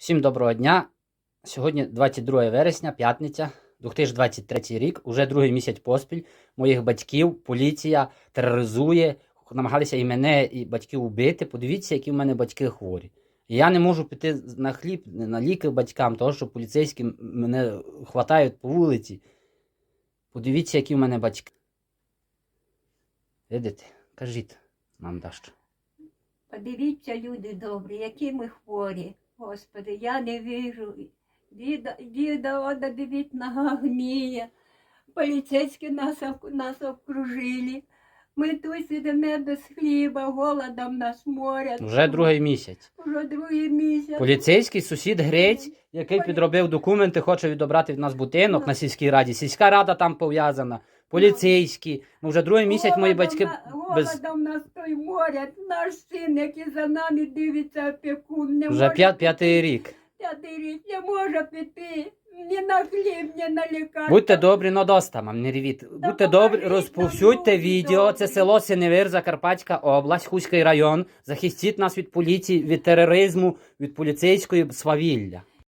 Всім доброго дня. Сьогодні 22 вересня, п'ятниця, 2023 рік. Уже другий місяць поспіль. Моїх батьків поліція тероризує, намагалися і мене, і батьків убити. Подивіться, які в мене батьки хворі. Я не можу піти на хліб, на ліки батькам, тому що поліцейські мене хватають по вулиці. Подивіться, які в мене батьки. Видите? Кажіть нам Дашчо. Подивіться, люди добрі, які ми хворі. Господи, я не вижу. Діда, діда, ода, дивіть, нога гніє. Поліцейські нас, нас обкружили. Ми тут сидимо без хліба, голодом нас морять. Вже другий місяць. Вже другий місяць. Поліцейський сусід Грець, який підробив документи, хоче відобрати від нас будинок на сільській раді. Сільська рада там пов'язана. Поліцейські. Ну вже другий місяць мої батьки на- без Голодом нас той морять. Наш син, який за нами дивиться опікун, не вже може п'ят, п'ятий рік. П'ятий рік не може піти. Ні на хліб, ні на лікарство. Будьте добрі, но доста, мам, не ревіть. Будьте добрі, поможіть нам, розповсюдьте люди відео. Це добрі. село Синевир, Закарпатська область, Хуський район. Захистіть нас від поліції, від тероризму, від поліцейської свавілля.